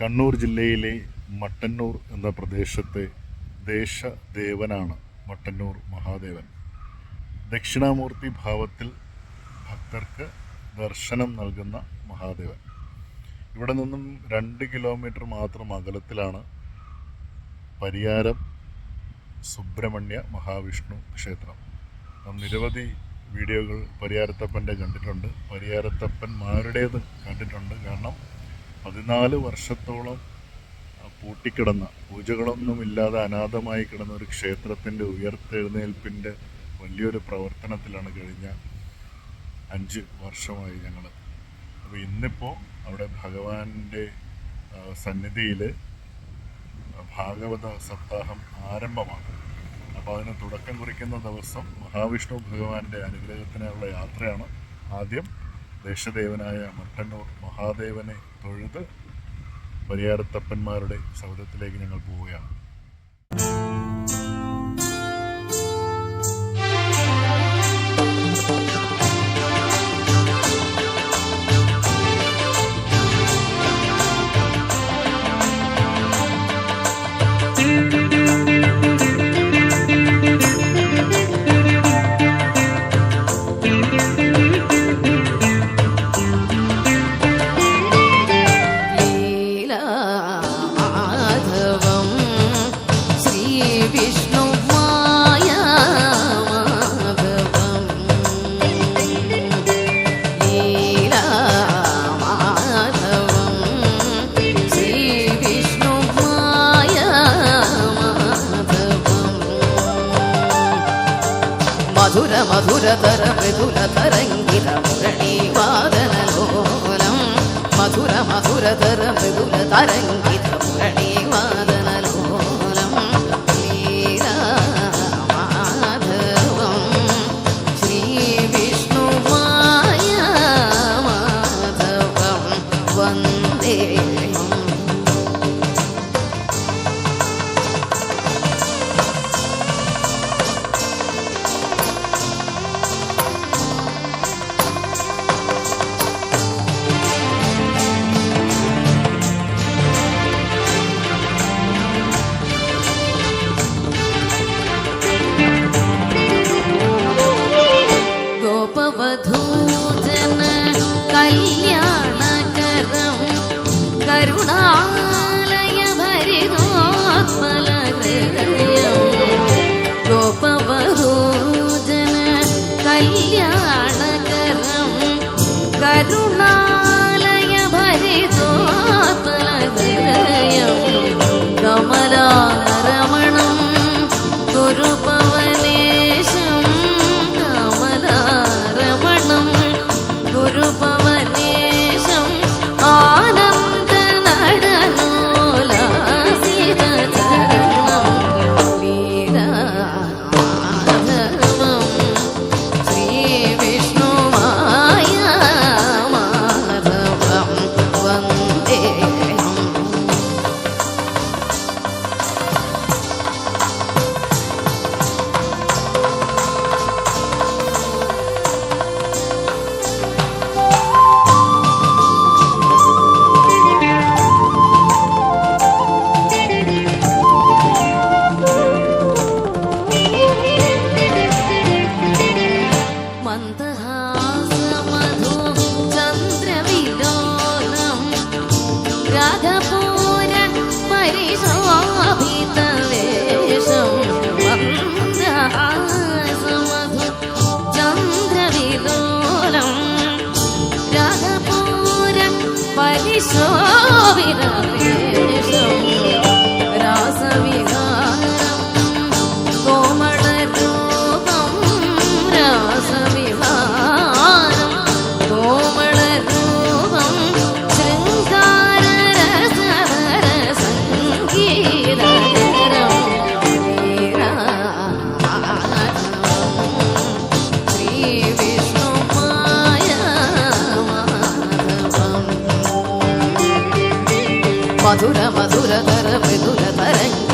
കണ്ണൂർ ജില്ലയിലെ മട്ടന്നൂർ എന്ന പ്രദേശത്തെ ദേശദേവനാണ് മട്ടന്നൂർ മഹാദേവൻ. ദക്ഷിണാമൂർത്തി ഭാവത്തിൽ ഭക്തർക്ക് ദർശനം നൽകുന്ന മഹാദേവൻ. ഇവിടെ നിന്നും രണ്ട് കിലോമീറ്റർ മാത്രം അകലത്തിലാണ് പരിയാരം സുബ്രഹ്മണ്യ മഹാവിഷ്ണു ക്ഷേത്രം. നാം നിരവധി വീഡിയോകൾ പരിയാരത്തപ്പന്റെ കണ്ടിട്ടുണ്ട്. പരിയാരത്തപ്പന്മാരുടേത് കണ്ടിട്ടുണ്ട്. കാരണം പതിനാല് വർഷത്തോളം പൂട്ടിക്കിടന്ന പൂജകളൊന്നുമില്ലാതെ അനാഥമായി കിടന്ന ഒരു ക്ഷേത്രത്തിന്റെ ഉയർത്തെഴുന്നേൽപ്പിന്റെ വലിയൊരു പ്രവർത്തനത്തിലാണ് കഴിഞ്ഞ അഞ്ച് വർഷമായി ഞങ്ങൾ അപ്പോൾ ഇന്നിപ്പോൾ അവിടെ ഭഗവാന്റെ സന്നിധിയിൽ ഭാഗവത സപ്താഹം ആരംഭമാണ് അപ്പോൾ അതിന് തുടക്കം കുറിക്കുന്ന ദിവസം മഹാവിഷ്ണു ഭഗവാന്റെ അനുഗ്രഹത്തിനുള്ള യാത്രയാണ് ആദ്യം ദേശദേവനായ മട്ടന്നൂർ മഹാദേവനെ തൊഴുത് പരിയാരത്തപ്പന്മാരുടെ സൗദത്തിലേക്ക് ഞങ്ങൾ പോവുകയാണ്. മധുര മധുരതര മൃദുല തരംഗിത മുരളീവാദനലോലം മധുര മധുരതര മൃദുല മുരളീവാദനലോലം करुणालय भरितो कमला മാധവം മധുര മധുരതര മൃദുല തരംഗ